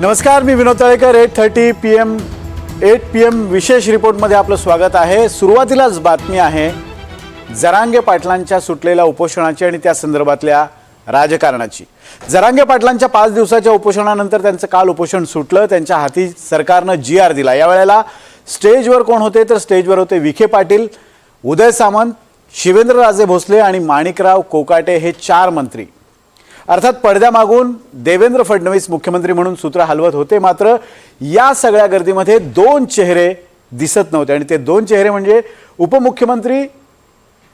नमस्कार मी Vinod Talekar eight thirty P M eight P M विशेष रिपोर्टमध्ये आपलं स्वागत आहे. सुरुवातीलाच बातमी आहे जरांगे पाटलांच्या सुटलेल्या उपोषणाची आणि त्या संदर्भातल्या राजकारणाची. जरांगे पाटलांच्या पाच दिवसाच्या उपोषणानंतर त्यांचं काल उपोषण सुटलं. त्यांच्या हाती सरकारनं जी आर दिला. यावेळेला स्टेजवर कोण होते? तर स्टेजवर होते विखे पाटील उदय सामंत शिवेंद्रराजे भोसले आणि माणिकराव कोकाटे हे चार मंत्री. अर्थात पडद्यामागून देवेंद्र फडणवीस मुख्यमंत्री म्हणून सूत्र हलवत होते मात्र या सगळ्या गर्दीमध्ये दोन चेहरे दिसत नव्हते. आणि ते दोन चेहरे म्हणजे उपमुख्यमंत्री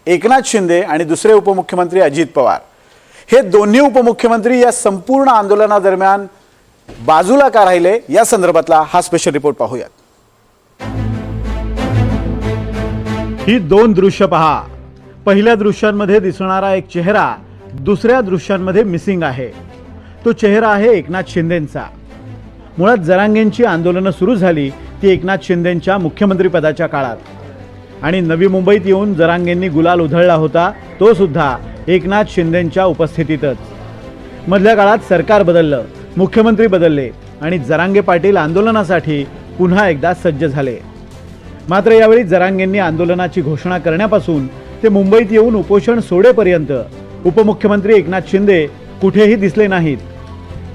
एकनाथ शिंदे आणि दुसरे उपमुख्यमंत्री अजित पवार. हे दोन्ही उपमुख्यमंत्री या संपूर्ण आंदोलनादरम्यान बाजूला का राहिले? या संदर्भातला हा स्पेशल रिपोर्ट पाहूयात. ही दोन दृश्य पहा. पहिल्या दृश्यांमध्ये दिसणारा एक चेहरा दुसऱ्या दृश्यांमध्ये मिसिंग आहे. तो चेहरा आहे एकनाथ शिंदेंचा. मुळात जरांगेंची आंदोलनं सुरू झाली ती एकनाथ शिंदेंच्या मुख्यमंत्रीपदाच्या काळात. आणि नवी मुंबईत येऊन जरांगेंनी गुलाल उधळला होता तो सुद्धा एकनाथ शिंदेंच्या उपस्थितीतच. मधल्या काळात सरकार बदललं मुख्यमंत्री बदलले आणि जरांगे पाटील आंदोलनासाठी पुन्हा एकदा सज्ज झाले. मात्र यावेळी जरांगेंनी आंदोलनाची घोषणा करण्यापासून ते मुंबईत येऊन उपोषण सोडेपर्यंत उपमुख्यमंत्री एकनाथ शिंदे कुठेही दिसले नाहीत.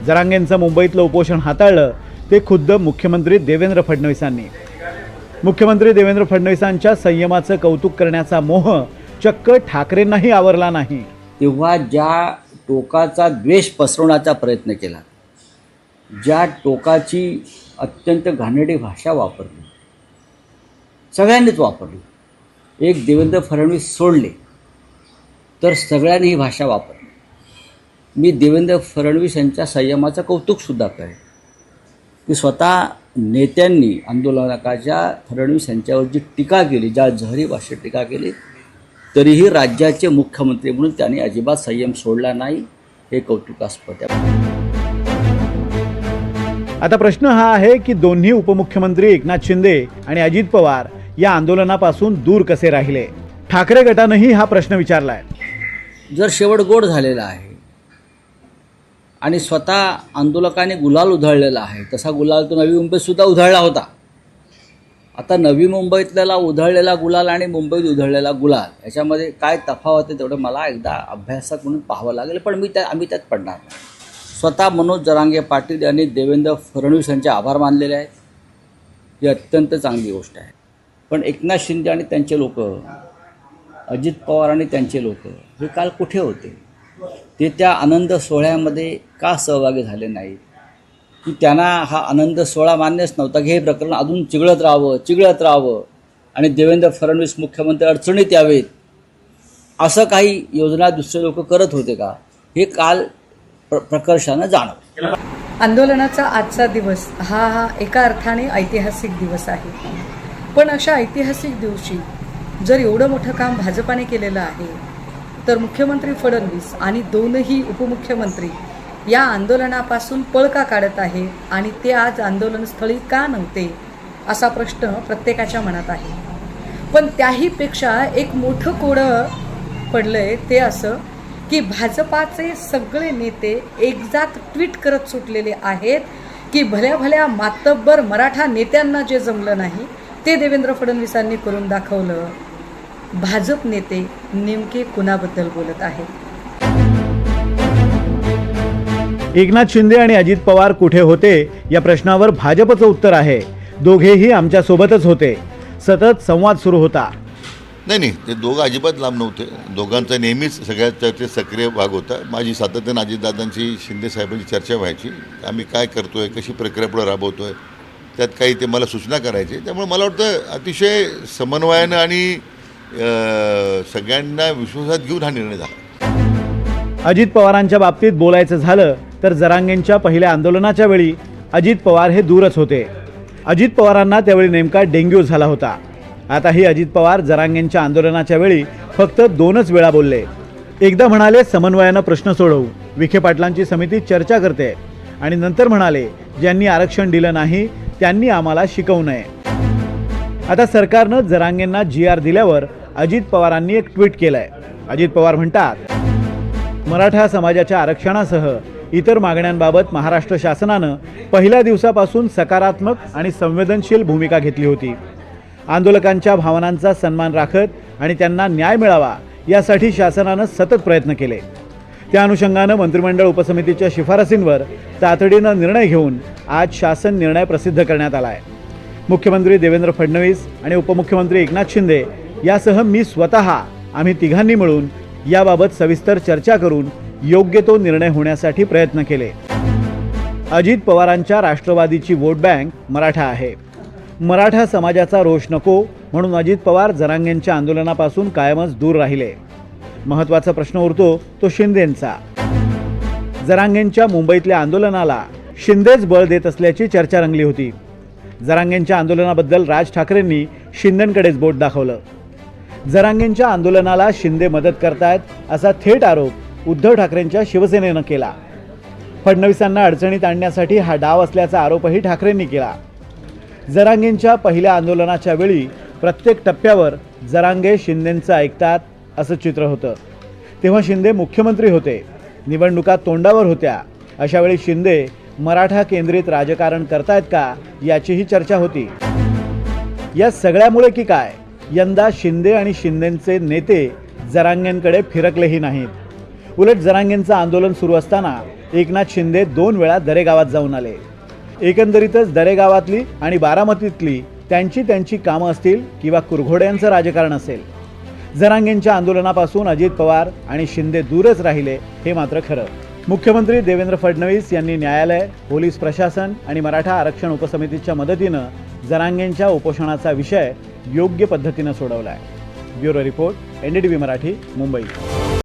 जरांगेंचं मुंबईतलं उपोषण हाताळलं ते खुद्द मुख्यमंत्री देवेंद्र फडणवीसांनी. मुख्यमंत्री देवेंद्र फडणवीसांच्या संयमाचं कौतुक करण्याचा मोह चक्क ठाकरेंनाही आवरला नाही. तेव्हा ज्या टोकाचा द्वेष पसरवण्याचा प्रयत्न केला ज्या टोकाची अत्यंत घाणेरडी भाषा वापरली सगळ्यांनीच वापरली. एक देवेंद्र फडणवीस सोडले. तर सगळ्यांनी ही भाषा वापरली मी देवेंद्र फडणवीस यांच्या संयमाचं कौतुकसुद्धा करेन. की स्वतः नेत्यांनी आंदोलनकाच्या फडणवीस यांच्यावर जी टीका केली ज्या जहरी भाषेत टीका केली तरीही राज्याचे मुख्यमंत्री म्हणून त्यांनी अजिबात संयम सोडला नाही हे कौतुकास्पद आहे. आता प्रश्न हा आहे की दोन्ही उपमुख्यमंत्री एकनाथ शिंदे आणि अजित पवार या आंदोलनापासून दूर कसे राहिले? ठाकरे गटानंही हा प्रश्न विचारलाय. जर शेवट गोड झालेला आहे आणि स्वतः आंदोलकाने गुलाल उधळलेला आहे तसा गुलाल तो नवी मुंबईतसुद्धा उधळला होता. आता नवी मुंबईतल्याला उधळलेला गुलाल आणि मुंबईत उधळलेला गुलाल याच्यामध्ये काय तफावत आहे तेवढं मला एकदा अभ्यासात म्हणून पाहावं लागेल पण मी त्या आम्ही त्यात पडणार स्वतः मनोज जरांगे पाटील यांनी देवेंद्र फडणवीस यांचे आभार मानलेले आहेत. ही अत्यंत चांगली गोष्ट आहे. पण एकनाथ शिंदे आणि त्यांचे लोक अजित पवार आणि त्यांचे लोक हे काल कुठे होते? ते त्या आनंद सोहळ्यामध्ये का सहभागी झाले नाहीत? की त्यांना हा आनंद सोहळा मान्यच नव्हता की हे प्रकरण अजून चिघळत राहावं चिघळत राहावं? आणि देवेंद्र फडणवीस मुख्यमंत्री अडचणीत यावेत? असं काही योजना दुसरे लोक करत होते का? हे काल प्र प्रकर्षानं जाणवलं. आंदोलनाचा आजचा दिवस हा हा एका अर्थाने ऐतिहासिक दिवस आहे. पण अशा ऐतिहासिक दिवशी जर एवढं मोठं काम भाजपाने केलेलं आहे तर मुख्यमंत्री फडणवीस आणि दोनही उपमुख्यमंत्री या आंदोलनापासून पळ का काढत आहे आणि ते आज आंदोलनस्थळी का नव्हते असा प्रश्न प्रत्येकाच्या मनात आहे. पण त्याहीपेक्षा एक मोठं कोडं पडलंय ते असं की भाजपाचे सगळे नेते एकजात ट्विट करत सुटलेले आहेत की भल्या भल्या मातब्बर मराठा नेत्यांना जे जमलं नाही ते देवेंद्र फडणवीसांनी करून दाखवलं भाजप नेते नेमके कुणाबद्दल बोलत आहेत? एकनाथ शिंदे आणि अजित पवार कुठे होते या प्रश्नावर भाजपचं उत्तर आहे. दोघेही आमच्या सोबतच होते. सतत संवाद सुरू होता. नाही नाही ते दोघं अजिबात लांब नव्हते. दोघांचा नेहमीच सगळ्यात चर्चेत सक्रिय भाग होता. माझी सातत्यानं अजितदादांची शिंदे साहेबांची चर्चा व्हायची. आम्ही काय करतो आहे कशी प्रक्रिया पुढे राबवतो आहे त्यात काही ते मला सूचना करायची. त्यामुळे मला वाटतं अतिशय समन्वयानं आणि सगळ्यांना विश्वासात घेऊन हा निर्णय झाला. अजित पवारांच्या बाबतीत बोलायचं झालं तर जरांगेंच्या पहिल्या आंदोलनाच्या वेळी अजित पवार हे दूरच होते. अजित पवारांना त्यावेळी नेमका डेंग्यू झाला होता. आताही अजित पवार जरांगेंच्या आंदोलनाच्या वेळी फक्त दोनच वेळा बोलले. एकदा म्हणाले समन्वयानं प्रश्न सोडवू. विखे पाटलांची समिती चर्चा करते. आणि नंतर म्हणाले ज्यांनी आरक्षण दिलं नाही त्यांनी आम्हाला शिकवू नये. आता सरकारनं जरांगेंना जी आर दिल्यावर अजित पवारांनी एक ट्विट केलंय. अजित पवार म्हणतात मराठा समाजाच्या आरक्षणासह इतर मागण्यांबाबत महाराष्ट्र शासनानं पहिल्या दिवसापासून सकारात्मक आणि संवेदनशील भूमिका घेतली होती. आंदोलकांच्या भावनांचा सन्मान राखत आणि त्यांना न्याय मिळावा यासाठी शासनानं सतत प्रयत्न केले. त्या अनुषंगानं मंत्रिमंडळ उपसमितीच्या शिफारसींवर तातडीनं निर्णय घेऊन आज शासन निर्णय प्रसिद्ध करण्यात आला आहे मुख्यमंत्री देवेंद्र फडणवीस आणि उपमुख्यमंत्री एकनाथ शिंदे यासह मी स्वतः आम्ही तिघांनी मिळून याबाबत सविस्तर चर्चा करून योग्य तो निर्णय होण्यासाठी प्रयत्न केले. अजित पवारांच्या राष्ट्रवादीची वोट बँक मराठा आहे. मराठा समाजाचा रोष नको म्हणून अजित पवार जरांगेंच्या आंदोलनापासून कायमच दूर राहिले. महत्त्वाचा प्रश्न उरतो तो शिंदेंचा. जरांगेंच्या मुंबईतल्या आंदोलनाला शिंदेच बळ देत असल्याची चर्चा रंगली होती. जरांगेंच्या आंदोलनाबद्दल राज ठाकरेंनी शिंदेंकडेच बोट दाखवलं. जरांगेंच्या आंदोलनाला शिंदे मदत करतायत असा थेट आरोप उद्धव ठाकरेंच्या शिवसेनेनं केला. फडणवीसांना अडचणीत आणण्यासाठी हा डाव असल्याचा आरोपही ठाकरेंनी केला. जरांगेंच्या पहिल्या आंदोलनाच्या वेळी प्रत्येक टप्प्यावर जरांगे शिंदेंचं ऐकतात असं चित्र होतं. तेव्हा शिंदे मुख्यमंत्री होते. निवडणुका तोंडावर होत्या. अशावेळी शिंदे मराठा केंद्रित राजकारण करतायत का याचीही चर्चा होती. या सगळ्यामुळे की काय यंदा शिंदे आणि शिंदेंचे नेते जरांगेंकडे फिरकलेही नाहीत. उलट जरांगेंचं आंदोलन सुरू असताना एकनाथ शिंदे दोन वेळा दरेगावात जाऊन आले. एकंदरीतच दरेगावातली आणि बारामतीतली त्यांची त्यांची कामं असतील किंवा कुरघोड्यांचं राजकारण असेल. जरांगेंच्या आंदोलनापासून अजित पवार आणि शिंदे दूरच राहिले हे मात्र खरं. मुख्यमंत्री देवेंद्र फडणवीस यांनी न्यायालय पोलीस प्रशासन आणि मराठा आरक्षण उपसमितीच्या मदतीनं जरांगेंच्या उपोषणाचा विषय योग्य पद्धतीनं सोडवला आहे bureau report N D T V Marathi Mumbai.